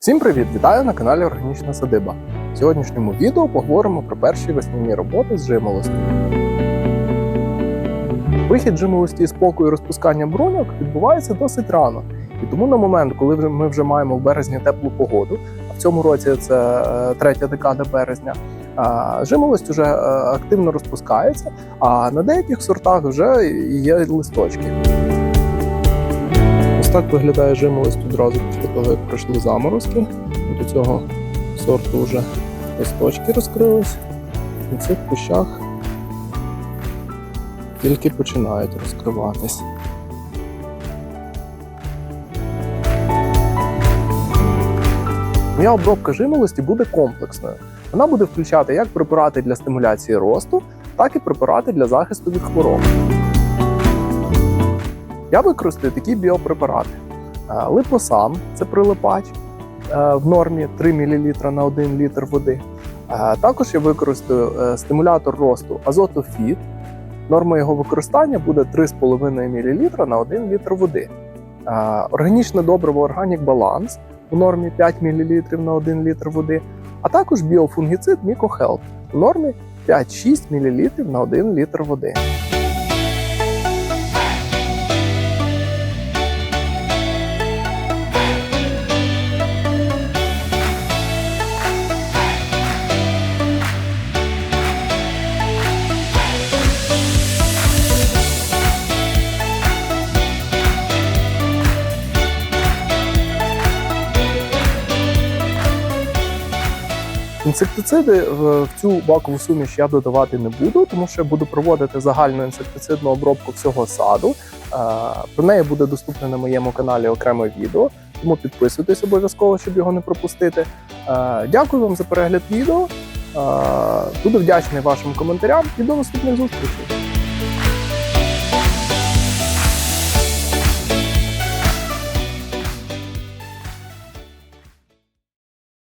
Всім привіт! Вітаю на каналі Органічна Садиба. В сьогоднішньому відео поговоримо про перші весняні роботи з жимолостю. Вихід жимолості з поку і розпускання бруньок відбувається досить рано. І тому на момент, коли ми вже маємо в березні теплу погоду, а в цьому році це е, третя декада березня, жимолость вже е, активно розпускається, а на деяких сортах вже є листочки. Так виглядає жимолость одразу після того, як пройшли заморозки. До цього сорту вже листочки розкрились. На цих кущах тільки починають розкриватись. Моя обробка жимолості буде комплексною. Вона буде включати як препарати для стимуляції росту, так і препарати для захисту від хвороб. Я використаю такі біопрепарати. Е, Липосам це прилипач е, в нормі 3 мл на 1 літр води. Е, Також я використаю стимулятор росту азотофіт. Норма його використання буде 3,5 мл на 1 літр води. Органічне добриво Organic Balance у нормі 5 мл на 1 літр води, а також біофунгіцид MicoHealth у нормі 5-6 мл на 1 літр води. Інсектициди в в цю бакову суміш я додавати не буду, тому що я буду проводити загальну інсектицидну обробку всього саду. Е, Про неї буде доступне на моєму каналі окреме відео, тому підписуйтесь обов'язково, щоб його не пропустити. Е, Дякую вам за перегляд відео. Е, Буду вдячний вашим коментарям і до наступних зустрічей.